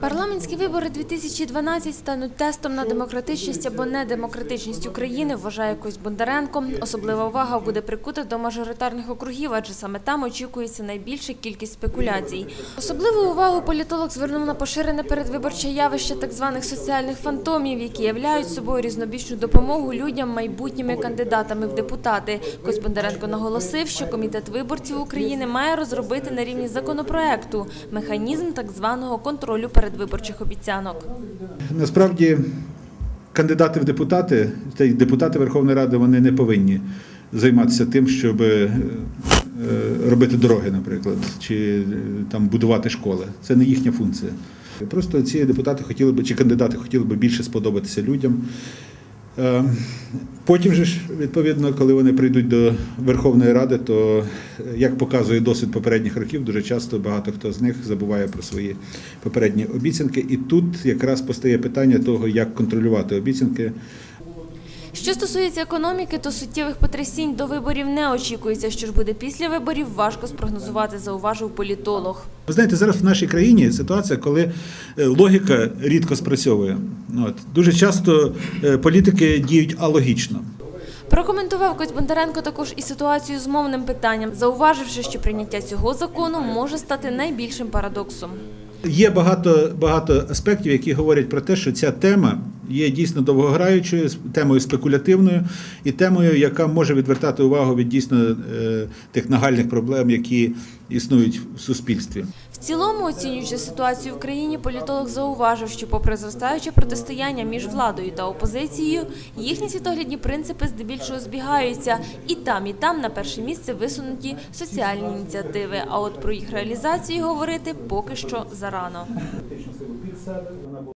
Парламентські вибори 2012 стануть тестом на демократичність або недемократичність України, вважає Кость Бондаренко. Особлива увага буде прикута до мажоритарних округів, адже саме там очікується найбільша кількість спекуляцій. Особливу увагу політолог звернув на поширене передвиборче явище так званих соціальних фантомів, які являють собою різнобічну допомогу людям майбутніми кандидатами в депутати. Кость Бондаренко наголосив, що комітет виборців України має розробити на рівні законопроекту механізм так званого контролю передвиборчих обіцянок. Насправді кандидати в депутати та й депутати Верховної Ради вони не повинні займатися тим, щоб е, робити дороги, наприклад, чи е, там будувати школи. Це не їхня функція. Просто ці депутати хотіли би, чи кандидати хотіли би більше сподобатися людям. Е, Потім же ж, відповідно, коли вони прийдуть до Верховної Ради, то е, як показує досвід попередніх років, дуже часто багато хто з них забуває про свої попередні обіцянки. І тут якраз постає питання того, як контролювати обіцянки. Що стосується економіки, то суттєвих потрясінь до виборів не очікується. Що ж буде після виборів, важко спрогнозувати, зауважив політолог. Ви знаєте, зараз в нашій країні ситуація, коли е, логіка рідко спрацьовує. От дуже часто е, політики діють алогічно. Прокоментував Кость Бондаренко також і ситуацію з мовним питанням, зауваживши, що прийняття цього закону може стати найбільшим парадоксом. Є багато багато аспектів, які говорять про те, що ця тема є дійсно довгограючою, темою спекулятивною і темою, яка може відвертати увагу від дійсно е, тих нагальних проблем, які існують в суспільстві. В цілому, оцінюючи ситуацію в країні, політолог зауважив, що попри зростаюче протистояння між владою та опозицією, їхні світоглядні принципи здебільшого збігаються, і там, і там на перше місце висунуті соціальні ініціативи. А от про їх реалізацію говорити поки що зарано.